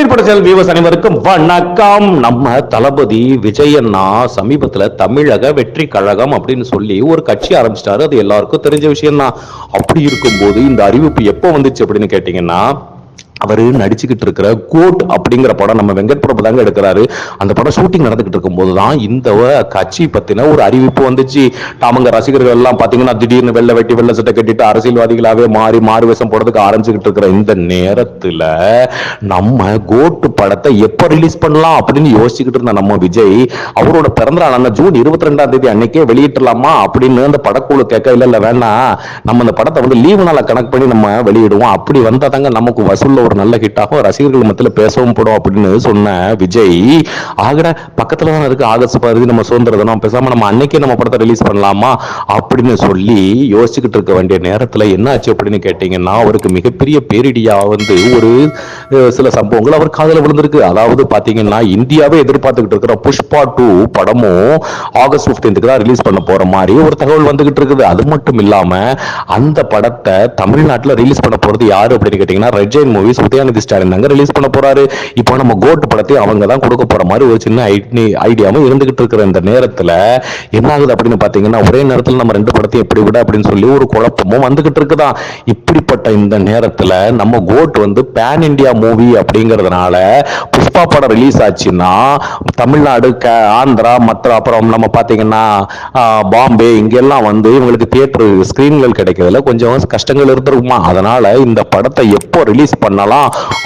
திருநீர் படச்சல் வியூவர்ஸ் அனைவருக்கும் வணக்கம். நம்ம தளபதி விஜயண்ணா சமீபத்துல தமிழக வெற்றி கழகம் அப்படின்னு சொல்லி ஒரு கட்சி ஆரம்பிச்சிட்டாரு. அது எல்லாருக்கும் தெரிஞ்ச விஷயம் தான் அப்படி இருக்கும்போது இந்த அறிவிப்பு எப்போ வந்துச்சு அப்படின்னு கேட்டிங்கன்னா அவர் நடிச்சுக்கிட்டு இருக்கிற கோட் அப்படிங்கிற படம் நம்ம வெங்கட் பிரபு தாங்க எடுக்கிறாரு. அந்த படம் ஷூட்டிங் நடந்துகிட்டு இருக்கும்போது தான் இந்த கட்சி பத்தின ஒரு அறிவிப்பு வந்துச்சு. தாமங்க ரசிகர்கள் எல்லாம் பாத்தீங்கன்னா திடீர்னு வெள்ளை வெட்டி வெள்ளை சட்டை கட்டிட்டு அரசியல்வாதிகளாவே மாறி மாறு வேஷம் போடுறதுக்கு ஆரம்பிச்சுக்கிட்டு இருக்கிற இந்த நேரத்துல நம்ம கோட் படத்தை எப்ப ரிலீஸ் பண்ணலாம் அப்படின்னு யோசிச்சுக்கிட்டு இருந்த நம்ம விஜய் அவரோட பிறந்த நாள் ஜூன் இருபத்தி ரெண்டாம் தேதி அன்னைக்கே வெளியிட்டலாமா அப்படின்னு அந்த படக்குழு கேட்க இல்ல இல்ல வேணாம் நம்ம அந்த படத்தை வந்து லீவு நாளை கணக்கு பண்ணி நம்ம வெளியிடுவோம். அப்படி வந்தாதாங்க நமக்கு வசூல்ல ஒரு நல்ல ஹிட் ஆகும். ரசிகர்கள் மத்தியில் பேசவும் போடும் அப்படின்னு சொன்ன விஜய் ஆகட பக்கத்துல தான் இருக்கு. ஆகஸ்ட் பதினஞ்சு நம்ம சுதந்திர தினம் பேசாமல் நம்ம அன்னைக்கே நம்ம படத்தை ரிலீஸ் பண்ணலாமா அப்படின்னு சொல்லி யோசிச்சுக்கிட்டு இருக்க வேண்டிய நேரத்தில் என்ன ஆச்சு அப்படின்னு கேட்டிங்கன்னா அவருக்கு மிகப்பெரிய பேரிடியாக வந்து ஒரு சில சம்பவங்கள் அவர் காதில் விழுந்திருக்கு. அதாவது பார்த்தீங்கன்னா இந்தியாவே எதிர்பார்த்துக்கிட்டு இருக்கிற புஷ்பா டூ படமும் ஆகஸ்ட் 15க்கு தான் ரிலீஸ் பண்ண போகிற மாதிரி ஒரு தகவல் வந்துகிட்டு இருக்குது. அது மட்டும் இல்லாமல் அந்த படத்தை தமிழ்நாட்டில் ரிலீஸ் பண்ண போகிறது யாரு அப்படின்னு கேட்டிங்கன்னா red giant movies Udhayanidhi Stalin தாங்க ரிலீஸ் பண்ண போறாரு. இப்போ நம்ம கோட் படத்தை அவங்க தான் கொடுக்க போற மாதிரி ஒரு சின்ன ஐடியாவும் இருந்துகிட்டு இருக்கிற இந்த நேரத்தில் என்ன ஆகுது அப்படின்னு பார்த்தீங்கன்னா ஒரே நேரத்தில் நம்ம ரெண்டு படத்தையும் எப்படி விட அப்படின்னு சொல்லி ஒரு குழப்பமும் வந்துகிட்டு இருக்குதா? இப்படிப்பட்ட இந்த நேரத்தில் நம்ம கோட் வந்து பேன் இந்தியா மூவி அப்படிங்கிறதுனால புஷ்பா படம் ரிலீஸ் ஆச்சுன்னா தமிழ்நாடு க- ஆந்திரா மற்ற அப்புறம் நம்ம பார்த்தீங்கன்னா பாம்பே இங்கெல்லாம் வந்து இவங்களுக்கு தியேட்டர் ஸ்க்ரீன்கள் கிடைக்கிறதுல கொஞ்சம் கஷ்டங்கள் இருந்திருக்குமா? அதனால இந்த படத்தை எப்போ ரிலீஸ் பண்ணலாம்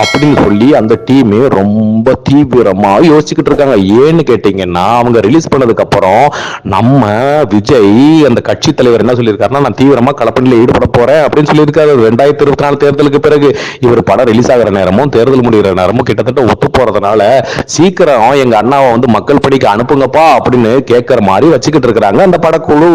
அப்படின்னு சொல்லி அந்த டீமே ரொம்ப தீவிரமா யோசிச்சுக்கிட்டு இருக்காங்க. ஏன்னு கேட்டீங்கன்னா அவங்க ரிலீஸ் பண்ணதுக்கு அப்புறம் நம்ம விஜய் அந்த கட்சி தலைவர் என்ன சொல்லியிருக்காருன்னா நான் தீவிரமா கலப்பணியில் ஈடுபட போறேன் அப்படின்னு சொல்லியிருக்காரு. ரெண்டாயிரத்தி இருபத்தி நாலு தேர்தலுக்கு பிறகு இவர் படம் ரிலீஸ் ஆகிற நேரமும் தேர்தல் முடிகிற நேரமும் கிட்டத்தட்ட ஒத்து போகிறதுனால சீக்கிரம் எங்க அண்ணாவை வந்து மக்கள் படிக்க அனுப்புங்கப்பா அப்படின்னு கேட்குற மாதிரி வச்சுக்கிட்டு இருக்கிறாங்க அந்த படக்குழு.